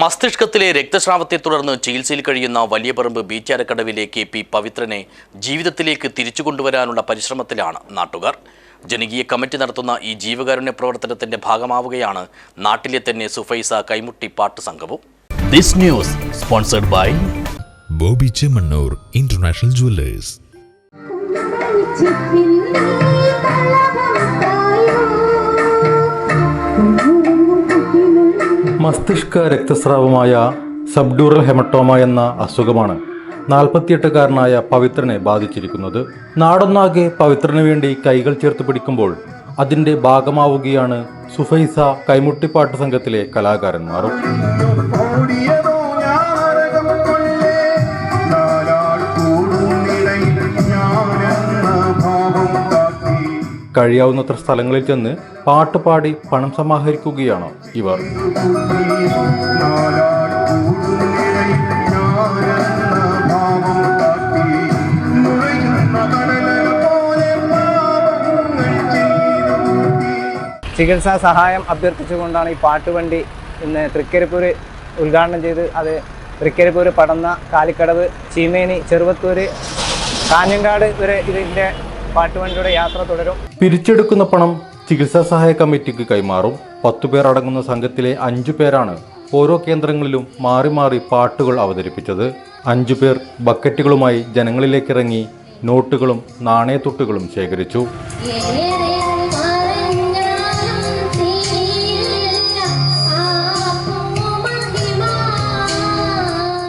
മസ്തിഷ്കത്തിലെ രക്തസ്രാവത്തെ തുടർന്ന് ചികിത്സയിൽ കഴിയുന്ന വലിയപറമ്പ് ബീറ്റാരക്കടവിലെ ബീച്ചാരക്കടവിലെ കെ പി പവിത്രനെ ജീവിതത്തിലേക്ക് തിരിച്ചു കൊണ്ടുവരാനുള്ള പരിശ്രമത്തിലാണ് നാട്ടുകാർ. ജനകീയ കമ്മിറ്റി നടത്തുന്ന ഈ ജീവകാരുണ്യ പ്രവർത്തനത്തിന്റെ ഭാഗമാവുകയാണ് നാട്ടിലെ തന്നെ സുഫൈസ കൈമുട്ടി പാട്ട് സംഘവും. This news sponsored by Bobby Chemmanur international jewellers. മസ്തിഷ്ക രക്തസ്രാവമായ സബ്ഡൂറൽ ഹെമറ്റോമ എന്ന അസുഖമാണ് നാൽപ്പത്തിയെട്ടുകാരനായ പവിത്രനെ ബാധിച്ചിരിക്കുന്നത്. നാടൊന്നാകെ പവിത്രന് വേണ്ടി കൈകൾ ചേർത്ത് പിടിക്കുമ്പോൾ അതിന്റെ ഭാഗമാവുകയാണ് സുഫൈസ കൈമുട്ടിപ്പാട്ട് സംഘത്തിലെ കലാകാരന്മാരും കഴിയാവുന്നത്ര സ്ഥലങ്ങളിൽ ചെന്ന് പാട്ടുപാടി പണം സമാഹരിക്കുകയാണ് ഇവർ. ചികിത്സാ സഹായം അഭ്യർത്ഥിച്ചുകൊണ്ടാണ് ഈ പാട്ടുവണ്ടി ഇന്ന് തൃക്കരിപ്പൂർ ഉദ്ഘാടനം ചെയ്ത് അത് തൃക്കരിപ്പൂർ പടന്ന കാലിക്കടവ് ചീമേനി ചെറുവത്തൂർ കാഞ്ഞങ്കാട് വരെ ഇതിന്റെ പാട്ടുവണ്ടിയുടെ യാത്ര തുടരും. പിരിച്ചെടുക്കുന്ന പണം ചികിത്സാ സഹായ കമ്മിറ്റിക്ക് കൈമാറും. പത്തു പേർ അടങ്ങുന്ന സംഘത്തിലെ അഞ്ചു പേരാണ് ഓരോ കേന്ദ്രങ്ങളിലും മാറി മാറി പാട്ടുകൾ അവതരിപ്പിച്ചത്. അഞ്ചു പേർ ബക്കറ്റുകളുമായി ജനങ്ങളിലേക്കിറങ്ങി നോട്ടുകളും നാണയത്തുട്ടുകളും ശേഖരിച്ചു.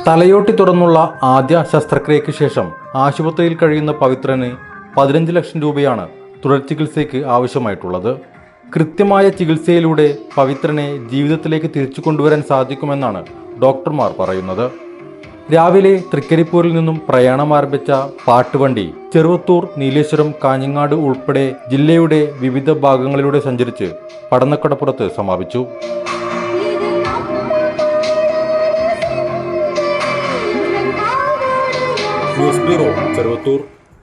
തലയോട്ടി തുറന്നുള്ള ആദ്യ ശസ്ത്രക്രിയയ്ക്ക് ശേഷം ആശുപത്രിയിൽ കഴിയുന്ന പവിത്രന് പതിനഞ്ച് ലക്ഷം രൂപയാണ് തുടർ ചികിത്സയ്ക്ക് ആവശ്യമായിട്ടുള്ളത്. കൃത്യമായ ചികിത്സയിലൂടെ പവിത്രനെ ജീവിതത്തിലേക്ക് തിരിച്ചു കൊണ്ടുവരാൻ സാധിക്കുമെന്നാണ് ഡോക്ടർമാർ പറയുന്നത്. രാവിലെ തൃക്കരിപ്പൂരിൽ നിന്നും പ്രയാണം ആരംഭിച്ച പാട്ടുവണ്ടി ചെറുവത്തൂർ നീലേശ്വരം കാഞ്ഞങ്ങാട് ഉൾപ്പെടെ ജില്ലയുടെ വിവിധ ഭാഗങ്ങളിലൂടെ സഞ്ചരിച്ച് പടന്നക്കടപ്പുറത്ത് സമാപിച്ചു. ചെറുവത്തൂർ.